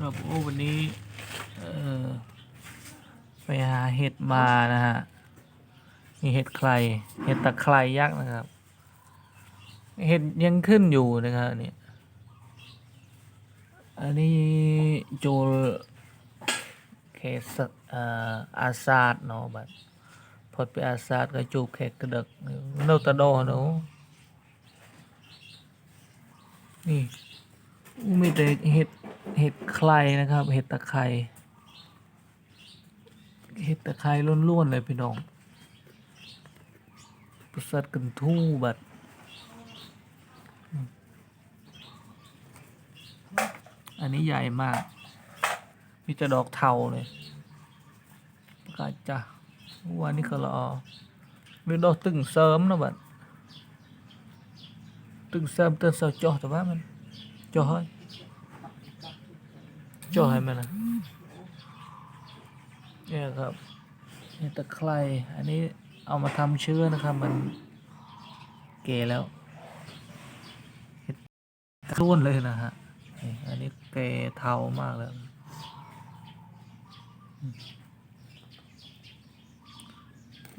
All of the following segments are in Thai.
ครับโอ้วันนี้เออไปหาเห็ดมานะฮะมีเห็ดใครเห็ดตะไคร่ยักษ์นะครับ เห็ดยังขึ้นอยู่นะครับเนี่ยอันนี้โจลเคสเอ่ออาซาดเนาะบัดพอดไปอาซาดก็จูบแขกกระดกโนตะโดเนาะนี่มีแต่เห็ด เห็ดใครนะครับ เห็ดตะไคร่เห็ดตะไคร่ล้วนๆเลยพี่น้องประสัดกันทู่บัดอันนี้ใหญ่มากมีแต่ดอกเทาเลยกาจ้ะวันนี้ก็รอหรือดอกตึงเสริมนะบัดตึงเสริมเตือนเสาจ่อแต่ว่ามันจ่อให้ จ่อให้มันนะเนี่ยครับนี่ตะไคร่อันนี้เอามาทำเชื้อนะครับ มันเก่แล้วส้วนเลยนะฮะอันนี้เกเทามากเลย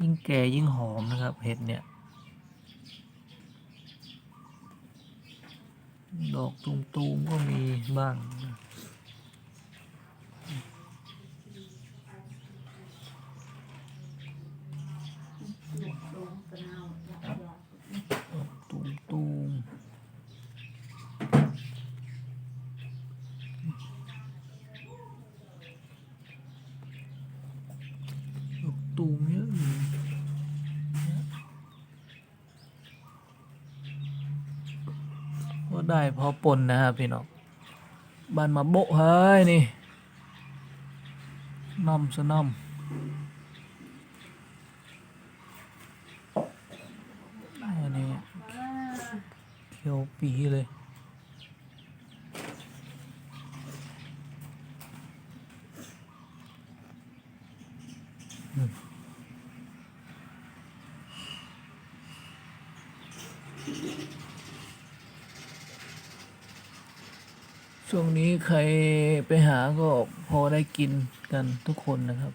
ยิ่งแก่ยิ่งหอมนะครับ เห็ดเนี่ย ดอกตูมๆก็มีบ้าง ดอกตูมๆ ดอกตูมเยอะอยู่ก็ได้พอปนนะครับพี่น้องบ้านมาโบะเฮ้ยนี่น้อมสน้อมอันนี้เขียวปีเลย ช่วงนี้ใครไปหาก็พอได้กินกันทุกคนนะครับ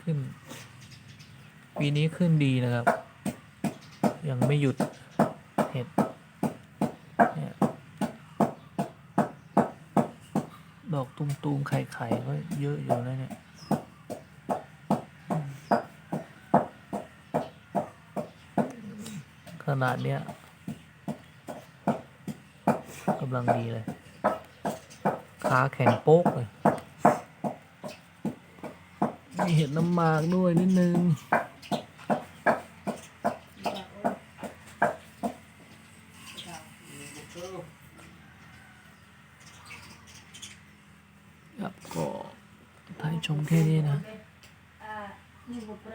ขึ้น ปีนี้ขึ้นดีนะครับ ยังไม่หยุดเห็ดดอกตุ้มๆไข่ๆก็เยอะอยู่นะเนี่ย ขนาดเนี้ยกำลังดีเลย ขาแข็งโป๊กเลย มีเห็ดน้ำหมากด้วยนิดนึงครับก็ถ่ายชมแค่นี้นะ นี่บ่เป